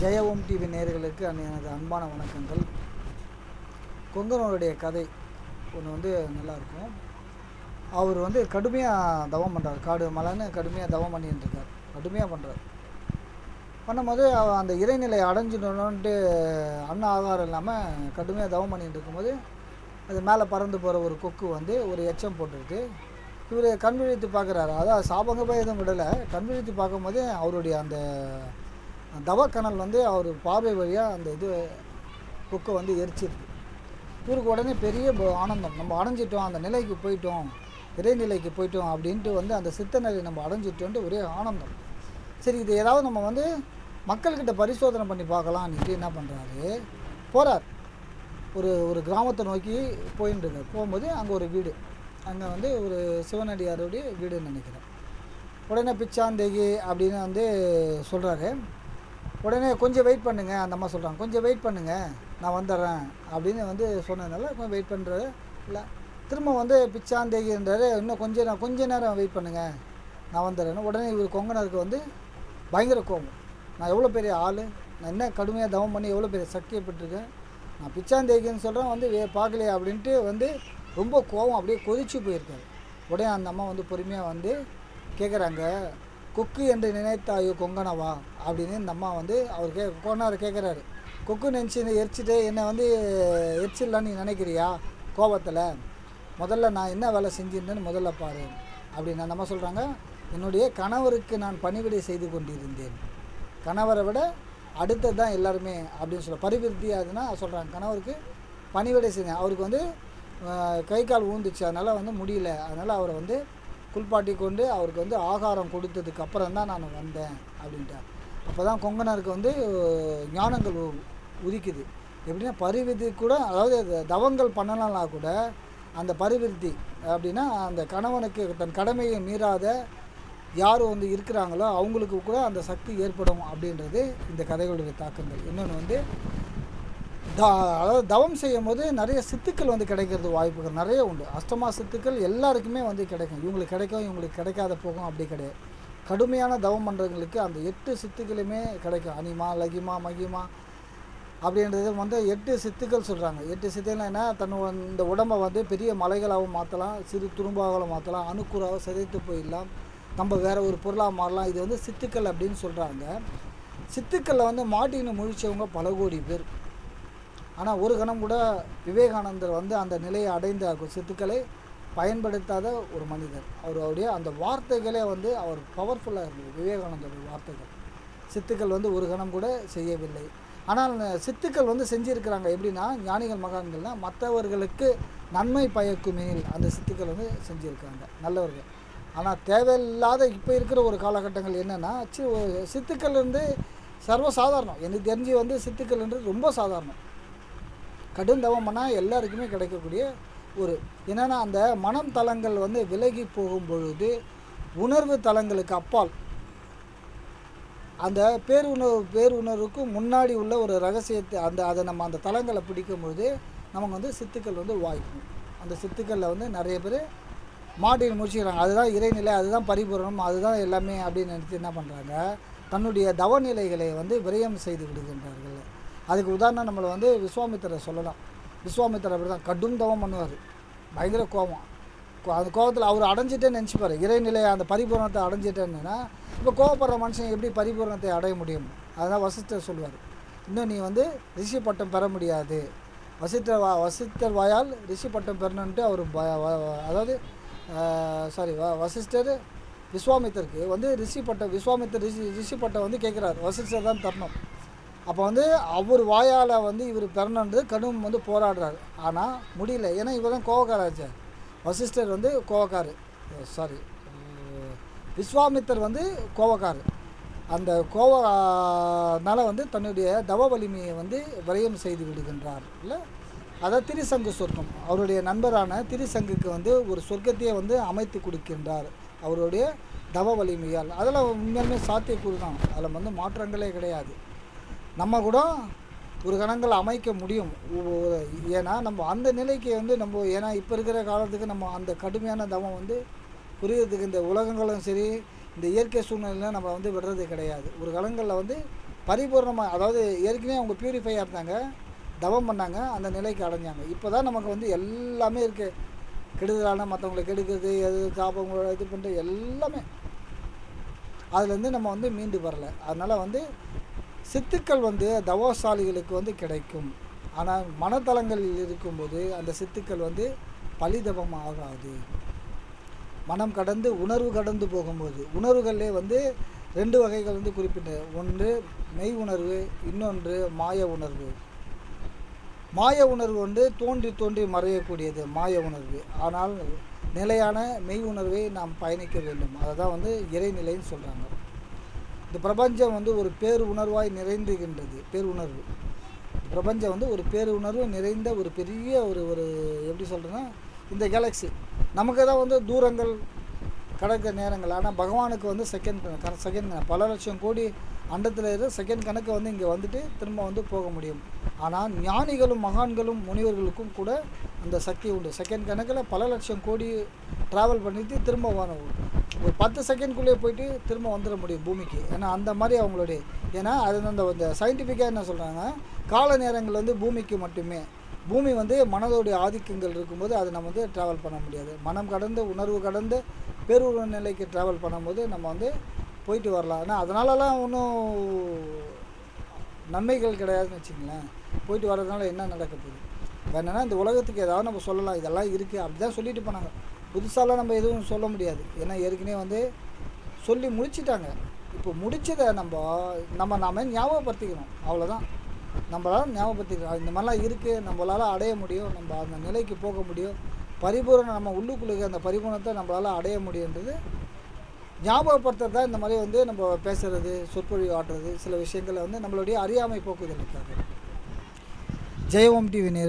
ஜெய ஓம் டிவி நேர்களுக்கு அன் எனது அன்பான வணக்கங்கள். கொங்கனோருடைய கதை ஒன்று வந்து நல்லாயிருக்கும். அவர் வந்து கடுமையாக தவம் பண்ணுறார் காடு மலைன்னு கடுமையாக தவம் பண்ணிட்டு இருக்கார் கடுமையாக பண்ணுறார் பண்ணும்போது அவ- அந்த இறைநிலை அடைஞ்சிடணுன்ட்டு அன்ன ஆகாரம் இல்லாமல் கடுமையாக தவம் பண்ணிட்டு இருக்கும்போது அது மேலே பறந்து போகிற ஒரு கொக்கு வந்து ஒரு எச்சம் போட்டுருக்கு. இவர் கண் விழித்து பார்க்குறாரு. அதான் சாபங்கமாக எதுவும் விடலை. கண் விழித்து பார்க்கும்போது அவருடைய அந்த தவக்கணல் வந்து அவர் பார்வை வழியாக அந்த இது புக்கை வந்து எரிச்சிருக்கு. இவருக்கு உடனே பெரிய ஆனந்தம். நம்ம அடைஞ்சிட்டோம் அந்த நிலைக்கு போயிட்டோம் இறைநிலைக்கு போயிட்டோம் அப்படின்ட்டு வந்து அந்த சித்த நிலை நம்ம அடைஞ்சிட்டோன்ட்டு ஒரே ஆனந்தம். சரி இது ஏதாவது நம்ம வந்து மக்கள்கிட்ட பரிசோதனை பண்ணி பார்க்கலாம்னுட்டு என்ன பண்ணுறாரு போகிறார் ஒரு ஒரு கிராமத்தை நோக்கி போயின்னு இருக்கார் போகும்போது அங்கே ஒரு வீடு. அங்கே வந்து ஒரு சிவனடியாருடைய வீடுன்னு நினைக்கிறேன். உடனே பிச்சாந்தேகி அப்படின்னு வந்து சொல்கிறாரு உடனே கொஞ்சம் வெயிட் பண்ணுங்கள் அந்த அம்மா சொல்கிறாங்க கொஞ்சம் வெயிட் பண்ணுங்கள் நான் வந்துடுறேன் அப்படின்னு வந்து சொன்னதுனால கொஞ்சம் வெயிட் பண்ணுறாரு இல்லை. திரும்ப வந்து பிச்சாந்தேகின்றாரு இன்னும் கொஞ்சம் நான் கொஞ்ச நேரம் வெயிட் பண்ணுங்கள் நான் வந்துடுறேன் உடனே இவர் கொங்கனருக்கு வந்து பயங்கர கோபம். நான் எவ்வளோ பெரிய ஆள்? நான் என்ன கடுமையாக தவம் பண்ணி எவ்வளோ பெரிய சக்தியை பெற்றிருக்கேன் நான் பிச்சாந்தேகின்னு சொல்கிறேன் வந்து வே பார்க்கலையே அப்படின்ட்டு வந்து ரொம்ப கோபம் அப்படியே கொதிச்சு போயிருக்காரு. உடனே அந்த அம்மா வந்து பொறுமையாக வந்து கேட்குறாங்க கொக்கு என்று நினைத்தாயோ கொங்கனவா? அப்படின்னு இந்த அம்மா வந்து அவர் கே கொண்டார் கேட்குறாரு குக்கு நினச்சி எரிச்சிட்டு என்னை வந்து எரிச்சிடலான்னு நீ நினைக்கிறியா? கோபத்தில்? முதல்ல நான் என்ன வேலை செஞ்சிருந்தேன்னு முதல்ல பாரு. அப்படின்னு நம்ம அம்மா சொல்கிறாங்க என்னுடைய கணவருக்கு நான் பணிவிடை செய்து கொண்டிருந்தேன். கணவரை விட அடுத்தது தான் எல்லாருமே அப்படின்னு சொல்ல பரிவிருத்தி அதுனால் சொல்கிறாங்க கணவருக்கு பணிவிடை செய்தேன். அவருக்கு வந்து கை கால் ஊந்துச்சு. அதனால் வந்து முடியல. அதனால் அவரை வந்து குளிப்பாட்டி கொண்டு அவருக்கு வந்து ஆகாரம் கொடுத்ததுக்கு அப்புறம் தான் நான் வந்தேன் அப்படின்ட்டார். அப்போ தான் கொங்கனருக்கு வந்து ஞானங்கள் உ- உதிக்குது. எப்படின்னா பரிவிதி கூட அதாவது தவங்கள் பண்ணலனா கூட அந்த பரிவிருத்தி அப்படின்னா அந்த கணவனுக்கு தன் கடமையை மீறாத யார் வந்து இருக்கிறாங்களோ அவங்களுக்கு கூட அந்த சக்தி ஏற்படும் அப்படின்றது இந்த கதைகளுடைய தாக்கங்கள். இன்னொன்று வந்து த அதாவது தவம் செய்யும் போது நிறைய சித்துக்கள் வந்து கிடைக்கிறது வாய்ப்புகள் நிறைய உண்டு. அஷ்டமா சித்துக்கள் எல்லாருக்குமே வந்து கிடைக்கும். இவங்களுக்கு கிடைக்கும் இவங்களுக்கு கிடைக்காத போகும் அப்படி கிடையாது. கடுமையான தவம் பண்ணுறவங்களுக்கு அந்த எட்டு சித்துக்களுமே கிடைக்கும். அனிமா லகிமா மகிமா அப்படின்றது வந்து எட்டு சித்துக்கள் சொல்கிறாங்க எட்டு சித்துக்கள் என்ன? தன் இந்த உடம்பை வந்து பெரிய மலைகளாகவும் மாற்றலாம் சிறு துரும்பாகவும் மாற்றலாம் அணுக்குறாக சிதைத்து போயிடலாம் நம்ம வேற ஒரு பொருளாக மாறலாம். இது வந்து சித்துக்கள் அப்படின்னு சொல்கிறாங்க சித்துக்களில் வந்து மாட்டின்னு முழிச்சவங்க பல கோடி பேர். ஆனால் ஒரு கணம் கூட விவேகானந்தர் வந்து அந்த நிலையை அடைந்த சித்துக்களை பயன்படுத்தாத ஒரு மனிதர். அவர் அவருடைய அந்த வார்த்தைகளே வந்து அவர் பவர்ஃபுல்லாக இருந்தது விவேகானந்தருடைய வார்த்தைகள். சித்துக்கள் வந்து ஒரு கணம் கூட செய்யவில்லை. ஆனால் சித்துக்கள் வந்து செஞ்சுருக்கிறாங்க. எப்படின்னா ஞானிகள் மகான்கள்னால் மற்றவர்களுக்கு நன்மை பயக்குமேல் அந்த சித்துக்கள் வந்து செஞ்சுருக்காங்க நல்லவர்கள். ஆனால் தேவையில்லாத இப்போ இருக்கிற ஒரு காலகட்டங்கள் என்னென்னா சி சித்துக்கள் வந்து சர்வசாதாரணம் எனக்கு தெரிஞ்சு வந்து சித்துக்கள்ன்றது ரொம்ப சாதாரணம். கடும் தவம் பண்ணால் எல்லாருக்குமே கிடைக்கக்கூடிய ஒரு என்னென்னா அந்த மனம் தலங்கள் வந்து விலகி போகும் பொழுது உணர்வு தலங்களுக்கு அப்பால். அந்த பேருணர்வு பேருணர்வுக்கு முன்னாடி உள்ள ஒரு ரகசியத்தை அந்த அதை நம்ம அந்த தலங்களை பிடிக்கும் பொழுது நமக்கு வந்து சித்துக்கள் வந்து வாய்க்கும். அந்த சித்துக்களில் வந்து நிறைய பேர் மாட்டின்னு முடிச்சுக்கிறாங்க அதுதான் இறைநிலை அதுதான் பரிபூரணம் அதுதான் எல்லாமே அப்படின்னு நினச்சி என்ன பண்ணுறாங்க தன்னுடைய தவநிலைகளை வந்து விரயம் செய்து விடுகின்றார்கள். அதுக்கு உதாரணம் நம்மளை வந்து விஸ்வாமித்திரரை சொல்லலாம். விஸ்வாமித்திரர் அப்படி தான் கடும் தவம் பண்ணுவார். பயங்கர கோபம். கோ- அந்த கோபத்தில் அவர் அடைஞ்சிட்டேன்னு நினச்சிப்பார். இறைநிலை அந்த பரிபூரணத்தை அடைஞ்சிட்டேன்னா இப்போ கோவப்படுற மனுஷன் எப்படி பரிபூரணத்தை அடைய முடியும்? அதுதான் வசிஷ்டர் சொல்லுவார். இன்னும் நீ வந்து ரிஷி பட்டம் பெற முடியாது. வசித்தர் வா வசித்தர் வாயால் ரிஷி பட்டம் பெறணுன்ட்டு அவர் பய வ- அதாவது சாரி வசிஷ்டர் விஸ்வாமித்தருக்கு வந்து ரிஷி பட்டம் விஸ்வாமித்தர் ரிஷி ரிஷி பட்டம் வந்து கேட்குறாரு வசிஷ்டர் தான் தரணும் அப்போ வந்து அவர் வாயால் வந்து இவர் பெறணுன்றது கடும் வந்து போராடுறாரு. ஆனால் முடியல. ஏன்னா இவர் தான் கோவக்காராச்சே வசிஷ்டர் வந்து கோவக்காரு சாரி விஸ்வாமித்தர் வந்து கோவக்காரு அந்த கோவனால வந்து தன்னுடைய தவ வலிமையை வந்து விரயம் செய்து விடுகின்றார். இல்லை? அதான் திரிசங்கு சொர்க்கம். அவருடைய நண்பரான திரிசங்குக்கு வந்து ஒரு சொர்க்கத்தையே வந்து அமைத்து கொடுக்கின்றார். அவருடைய தவ வலிமையால். அதெல்லாம் உண்மையாலுமே சாத்தியக்கூறு தான். அதில் வந்து மாற்றங்களே கிடையாது. நம்ம கூட ஒரு கணங்கள் அமைக்க முடியும். ஏன்னா நம்ம அந்த நிலைக்கு வந்து நம்ம ஏன்னா இப்போ இருக்கிற காலத்துக்கு நம்ம அந்த கடுமையான தவம் வந்து புரியறதுக்கு இந்த உலகங்களும் சரி இந்த இயற்கை சூழ்நிலையில் நம்ம வந்து விடுறது கிடையாது. ஒரு காலங்களில் வந்து பரிபூர்ணமாக அதாவது ஏற்கனவே அவங்க பியூரிஃபையாக இருந்தாங்க தவம் பண்ணாங்க அந்த நிலைக்கு அடைஞ்சாங்க. இப்போ தான் நமக்கு வந்து எல்லாமே இருக்குது கெடுதலான மற்றவங்களை கெடுக்கிறது எது சாபம் இது பண்ணுறது எல்லாமே. அதுலேருந்து நம்ம வந்து மீண்டு வரலை. அதனால் வந்து சித்துக்கள் வந்து தவசாலிகளுக்கு வந்து கிடைக்கும். ஆனால் மனதளங்களில் இருக்கும்போது அந்த சித்துக்கள் வந்து பலிதவம் ஆகாது. மனம் கடந்து உணர்வு கடந்து போகும்போது. உணர்வுகளிலே வந்து ரெண்டு வகைகள் வந்து குறிப்பிட்ட ஒன்று மெய் உணர்வு இன்னொன்று மாய உணர்வு. மாய உணர்வு வந்து தோன்றி தோன்றி மறையக்கூடியது மாய உணர்வு. ஆனால் நிலையான மெய் உணர்வை நாம் பயணிக்க வேண்டும். அதை தான் வந்து இறைநிலைன்னு சொல்கிறாங்க இந்த பிரபஞ்சம் வந்து ஒரு பேரு உணர்வாய் நிறைந்துகின்றது பேருணர்வு. பிரபஞ்சம் வந்து ஒரு பேரு உணர்வு நிறைந்த ஒரு பெரிய ஒரு ஒரு எப்படி சொல்கிறேன்னா இந்த கேலக்ஸி நமக்கு தான் வந்து தூரங்கள் கடக்க நேரங்கள். ஆனால் பகவானுக்கு வந்து செகண்ட் கணக்கு செகண்ட் பல லட்சம் கோடி அண்டத்தில் இருந்து செகண்ட் கணக்கு வந்து இங்கே வந்துட்டு திரும்ப வந்து போக முடியும். ஆனால் ஞானிகளும் மகான்களும் முனிவர்களுக்கும் கூட அந்த சக்தி உண்டு. செகண்ட் கணக்கில் பல லட்சம் கோடி ட்ராவல் பண்ணிட்டு திரும்ப வரணும் ஒரு பத்து செகண்ட்குள்ளேயே போயிட்டு திரும்ப வந்துட முடியும் பூமிக்கு. ஏன்னா அந்த மாதிரி அவங்களுடைய ஏன்னா அது அந்த அந்த சயின்டிஃபிக்காக என்ன சொல்கிறாங்க கால நேரங்கள் வந்து பூமிக்கு மட்டுமே. பூமி வந்து மனதோடைய ஆதிக்கங்கள் இருக்கும்போது அதை நம்ம வந்து ட்ராவல் பண்ண முடியாது. மனம் கடந்து உணர்வு கடந்து பேருணர்வு நிலைக்கு ட்ராவல் பண்ணும்போது நம்ம வந்து போயிட்டு வரலாம். ஆனால் அதனாலலாம் ஒன்றும் நன்மைகள் கிடையாதுன்னு வச்சுங்களேன் போயிட்டு வர்றதுனால என்ன நடக்க போகுது? வேணுன்னா இந்த உலகத்துக்கு ஏதாவது நம்ம சொல்லலாம். இதெல்லாம் இருக்குது அப்படி தான் சொல்லிட்டு போனாங்க. புதுசாலாம் நம்ம எதுவும் சொல்ல முடியாது. ஏன்னா ஏற்கனவே வந்து சொல்லி முடிச்சிட்டாங்க. இப்போ முடிச்சதை நம்ம நம்ம நாம ஞாபகப்படுத்திக்கணும். அவ்வளோதான் நம்மளால் ஞாபகப்படுத்திக்கணும் இந்த மாதிரிலாம் இருக்குது நம்மளால் அடைய முடியும். நம்ம அந்த நிலைக்கு போக முடியும். பரிபூரணம் நம்ம உள்ளுக்குள்ளுக்கு அந்த பரிபூரணத்தை நம்மளால் அடைய முடியுன்றது ஞாபகப்படுத்துறது தான் இந்த மாதிரி வந்து நம்ம பேசுகிறது சொற்பொழிவு ஆடுறது சில விஷயங்களை வந்து நம்மளுடைய அறியாமை போக்குதலுக்காக. ஜெயவோம் டிவி நேரில்